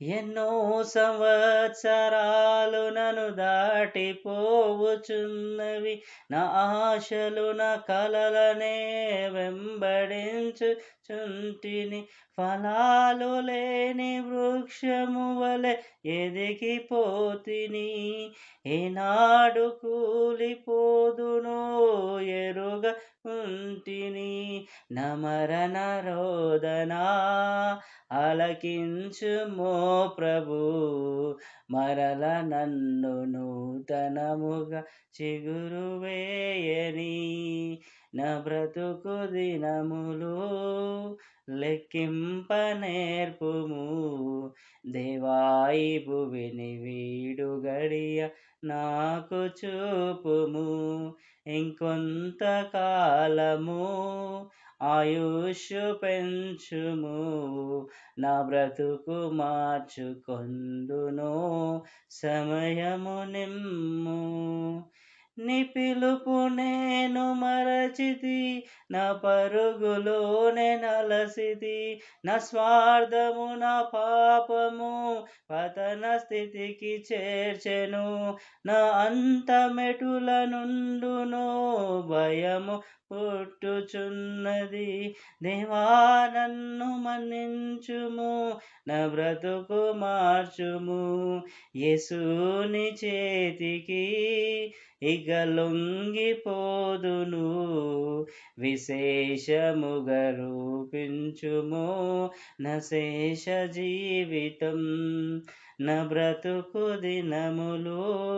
ఎన్నో సంవత్సరాలు నన్ను దాటిపోవుచున్నవి నా ఆశలు నా కలలనే వెంబడించు చుంటిని ఫలాలు లేని వృక్షము వలె ఎదిగిపోతిని. ఏనాడు కూలిపోదునో ఎరుగ ఉంటిని. నమరణ రోదనా ఆలకించుమో ప్రభు మరల నన్ను నూతనముగా చిగురు వేయని నా బ్రతుకు దినములు లెక్కింప నేర్పుము దేవాయి భువిని వీడు గడియ నాకు చూపుము ఇంకొంత కాలము ఆయుష్ పెంచుము నా బ్రతుకు మార్చుకొందును సమయము నిమ్ము. నీ పిలుపు నేను మరచితి నా పరుగులోనే నలసితి నా స్వార్థము నా పాపము పతన స్థితికి చేర్చెను. నా అంతమెటుల నుండును భయము పుట్టుచున్నది. దేవా నన్ను మన్నించుము నా బ్రతుకు మార్చుము. యేసుని చేతికి ఇక లొంగిపోదును విశేషముగా రూపించుము. నశేష జీవితం నా బ్రతుకు దినములు